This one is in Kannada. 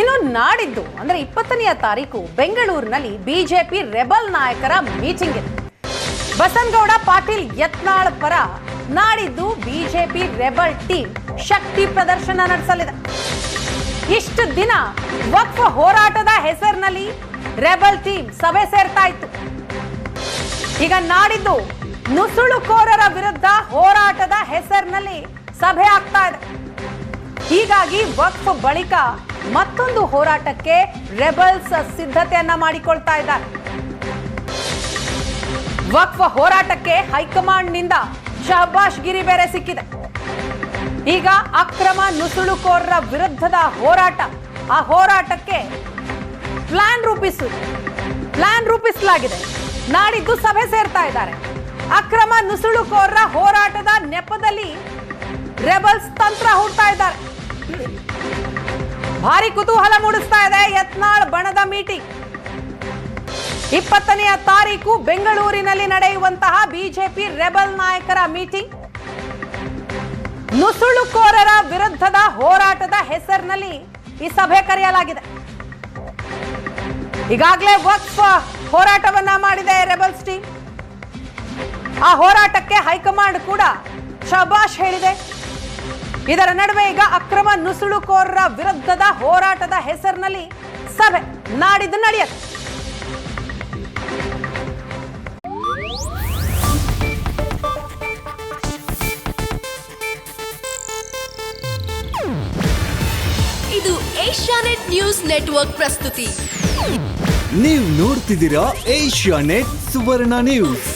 ಇನ್ನು ನಾಡಿದ್ದು, ಅಂದ್ರೆ ಇಪ್ಪತ್ತನೆಯ ತಾರೀಕು ಬೆಂಗಳೂರಿನಲ್ಲಿ ಬಿಜೆಪಿ ರೆಬಲ್ ನಾಯಕರ ಮೀಟಿಂಗ್ ಇದೆ. ಬಸನಗೌಡ ಪಾಟೀಲ್ ಯತ್ನಾಳ್ ಪರ ನಾಡಿದ್ದು ಬಿಜೆಪಿ ರೆಬಲ್ ಟೀಮ್ ಶಕ್ತಿ ಪ್ರದರ್ಶನ ನಡೆಸಲಿದೆ. ಇಷ್ಟು ದಿನ ವಕ್ಫ್ ಹೋರಾಟದ ಹೆಸರಿನಲ್ಲಿ ರೆಬಲ್ ಟೀಮ್ ಸಭೆ ಸೇರ್ತಾ ಇತ್ತು. ಈಗ ನಾಡಿದ್ದು ನುಸುಳುಕೋರರ ವಿರುದ್ಧ ಹೋರಾಟದ ಹೆಸರಿನಲ್ಲಿ ಸಭೆ ಆಗ್ತಾ ಇದೆ. ಹೀಗಾಗಿ ವಕ್ಫ್ ಬಳಿಕ ಮತ್ತೊಂದು ಹೋರಾಟಕ್ಕೆ ರೆಬಲ್ಸ್ ಸಿದ್ಧತೆಯನ್ನ ಮಾಡಿಕೊಳ್ತಾ ಇದ್ದಾರೆ. ವಕ್ಫ ಹೋರಾಟಕ್ಕೆ ಹೈಕಮಾಂಡ್ನಿಂದ ಶಹಬಾಷ್ ಗಿರಿ ಬೇರೆ ಸಿಕ್ಕಿದೆ. ಈಗ ಅಕ್ರಮ ನುಸುಳುಕೋರರ ವಿರುದ್ಧದ ಹೋರಾಟ. ಆ ಹೋರಾಟಕ್ಕೆ ಪ್ಲಾನ್ ರೂಪಿಸು, ಪ್ಲಾನ್ ರೂಪಿಸಲಾಗಿದೆ. ನಾಡಿದ್ದು ಸಭೆ ಸೇರ್ತಾ ಇದ್ದಾರೆ. ಅಕ್ರಮ ನುಸುಳುಕೋರರ ಹೋರಾಟದ ನೆಪದಲ್ಲಿ ರೆಬಲ್ಸ್ ತಂತ್ರ ಹುಡ್ತಾ ಇದ್ದಾರೆ. ಭಾರಿ ಕುತೂಹಲ ಮೂಡಿಸ್ತಾ ಇದೆ ಯತ್ನಾಳ್ ಬಣದ ಮೀಟಿಂಗ್. ಇಪ್ಪತ್ತನೆಯ ತಾರೀಕು ಬೆಂಗಳೂರಿನಲ್ಲಿ ನಡೆಯುವಂತಹ ಬಿಜೆಪಿ ರೆಬಲ್ ನಾಯಕರ ಮೀಟಿಂಗ್. ನುಸುಳುಕೋರರ ವಿರುದ್ಧದ ಹೋರಾಟದ ಹೆಸರಿನಲ್ಲಿ ಈ ಸಭೆ ಕರೆಯಲಾಗಿದೆ. ಈಗಾಗಲೇ ವಕ್ಫ್ ಹೋರಾಟವನ್ನ ಮಾಡಿದೆ ರೆಬಲ್ಸ್ ಟೀಮ್. ಆ ಹೋರಾಟಕ್ಕೆ ಹೈಕಮಾಂಡ್ ಕೂಡ ಶಬಾಷ್ ಹೇಳಿದೆ. ಇದರ ನಡುವೆ ಈಗ ಅಕ್ರಮ ನುಸುಳುಕೋರರ ವಿರುದ್ಧದ ಹೋರಾಟದ ಹೆಸರಿನಲ್ಲಿ ಸಭೆ ನಾಡಿದ್ದು ನಡೆಯುತ್ತೆ ಇದು ಏಷ್ಯಾನೆಟ್ ನ್ಯೂಸ್ ನೆಟ್ವರ್ಕ್ ಪ್ರಸ್ತುತಿ. ನೀವು ನೋಡ್ತಿದ್ದೀರಾ ಏಷ್ಯಾ ನೆಟ್ ಸುವರ್ಣ ನ್ಯೂಸ್.